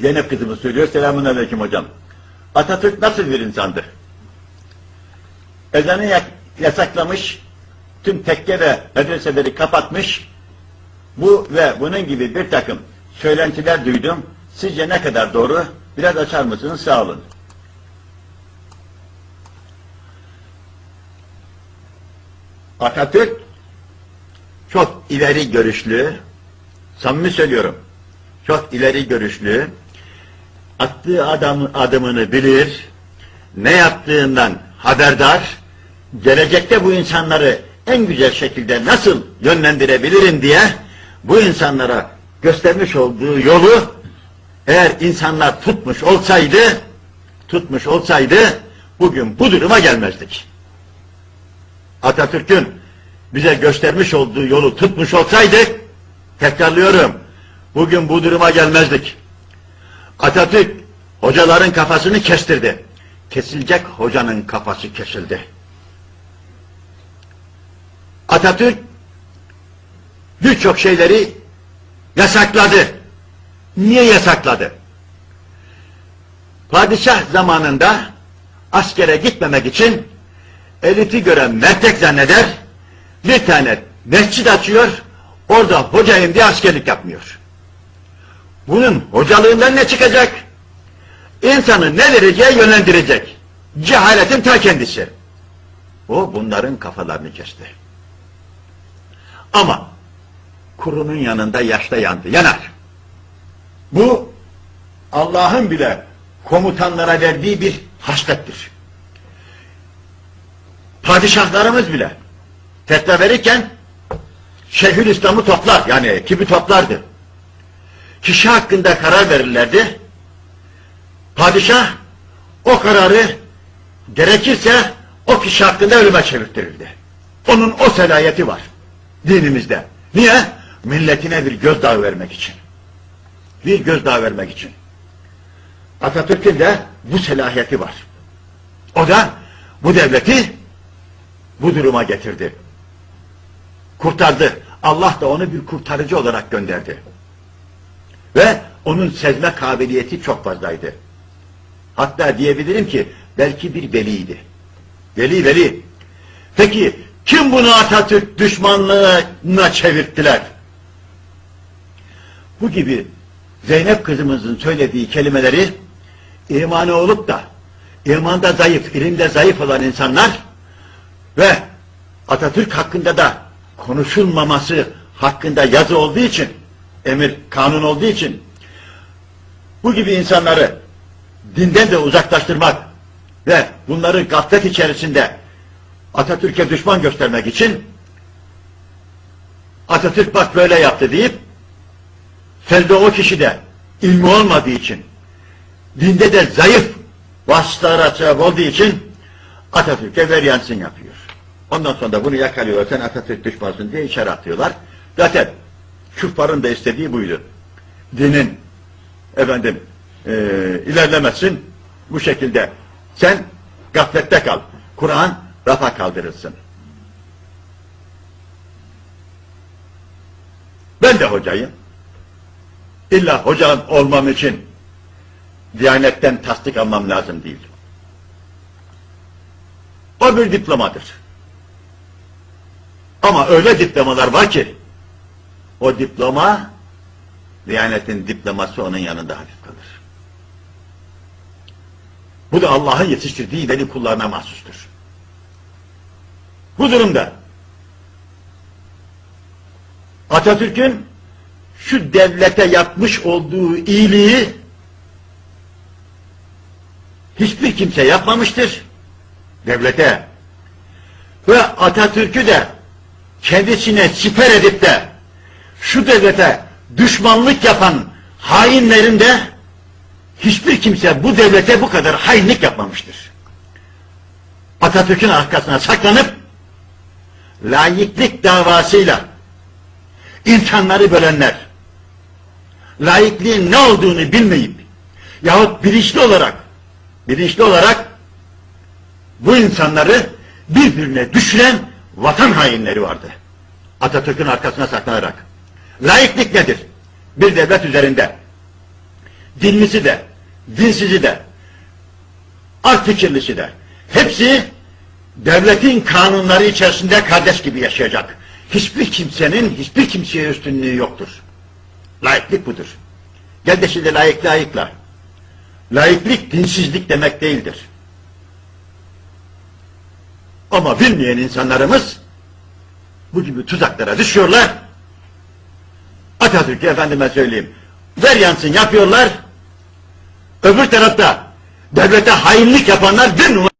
Zeynep kızımız söylüyor. Selamun aleyküm hocam. Atatürk nasıl bir insandı? Ezanı yasaklamış, tüm tekke ve medreseleri kapatmış, bu ve bunun gibi bir takım söylentiler duydum. Sizce ne kadar doğru? Biraz açar mısınız? Sağ olun. Atatürk çok ileri görüşlü, samimi söylüyorum, çok ileri görüşlü, attığı adam, adımını bilir, ne yaptığından haberdar, gelecekte bu insanları en güzel şekilde nasıl yönlendirebilirim diye bu insanlara göstermiş olduğu yolu eğer insanlar tutmuş olsaydı, tutmuş olsaydı bugün bu duruma gelmezdik. Atatürk'ün bize göstermiş olduğu yolu tutmuş olsaydık, tekrarlıyorum, bugün bu duruma gelmezdik. Atatürk hocaların kafasını kestirdi. Kesilecek hocanın kafası kesildi. Atatürk birçok şeyleri yasakladı. Niye yasakladı? Padişah zamanında askere gitmemek için eliti gören mertek zanneder, bir tane mescid açıyor, orada hocayım diye askerlik yapmıyor. Bunun hocalığından ne çıkacak? İnsanı ne vereceği yönlendirecek. Cehaletin ta kendisi. O bunların kafalarını kesti. Ama kurunun yanında yaşta yandı, yanar. Bu Allah'ın bile komutanlara verdiği bir haslettir. Padişahlarımız bile fetva verirken Şeyhülislam'ı toplar, yani ekibi toplardı. Kişi hakkında karar verirlerdi. Padişah o kararı gerekirse o kişi hakkında ölüme çevirtirirdi. Onun o selayeti var dinimizde. Niye? Milletine bir gözdağı vermek için. Bir gözdağı vermek için. Atatürk'ün de bu selahiyeti var. O da bu devleti bu duruma getirdi. Kurtardı. Allah da onu bir kurtarıcı olarak gönderdi. Ve onun sezme kabiliyeti çok fazlaydı. Hatta diyebilirim ki belki bir veliydi. Veli veli. Peki kim bunu Atatürk düşmanlığına çevirttiler? Bu gibi Zeynep kızımızın söylediği kelimeleri imanı olup da imanda zayıf, ilimde zayıf olan insanlar ve Atatürk hakkında da konuşulmaması hakkında yazı olduğu için, emir, kanun olduğu için bu gibi insanları dinden de uzaklaştırmak ve bunları gaflet içerisinde Atatürk'e düşman göstermek için Atatürk bak böyle yaptı deyip selde o kişi de ilmi olmadığı için dinde de zayıf vasıtalara sebep olduğu için Atatürk'e ver yansın yapıyor. Ondan sonra da bunu yakalıyorlar. Sen Atatürk düşmansın diye içeri atıyorlar. Zaten küffarın da istediği buydu. Dinin efendim e, ilerlemesin bu şekilde. Sen gaflette kal. Kur'an rafa kaldırılsın. Ben de hocayım. İlla hoca olmam için Diyanetten tasdik almam lazım değil. O bir diplomadır. Ama öyle diplomalar var ki o diploma Diyanetin diploması onun yanında hafif kalır. Bu da Allah'ın yetiştirdiği veli kullarına mahsustur. Bu durumda Atatürk'ün şu devlete yapmış olduğu iyiliği hiçbir kimse yapmamıştır devlete. Ve Atatürk'ü de kendisine siper edip de şu devlete düşmanlık yapan hainlerin de hiçbir kimse bu devlete bu kadar hainlik yapmamıştır. Atatürk'ün arkasına saklanıp layıklık davasıyla insanları bölenler, layıklığın ne olduğunu bilmeyip yahut bilinçli olarak bilinçli olarak bu insanları birbirine düşüren vatan hainleri vardı. Atatürk'ün arkasına saklanarak. Layıklık nedir? Bir devlet üzerinde dinlisi de, dinsizi de, alt fikirlisi de, hepsi devletin kanunları içerisinde kardeş gibi yaşayacak. Hiçbir kimsenin hiçbir kimseye üstünlüğü yoktur. Laiklik budur. Gel de şimdi layıklığı ayıkla. Laiklik dinsizlik demek değildir. Ama bilmeyen insanlarımız bu gibi tuzaklara düşüyorlar. Atatürk'ü efendime söyleyeyim. Ver yansın yapıyorlar. Öbür tarafta devlete hainlik yapanlar bir numara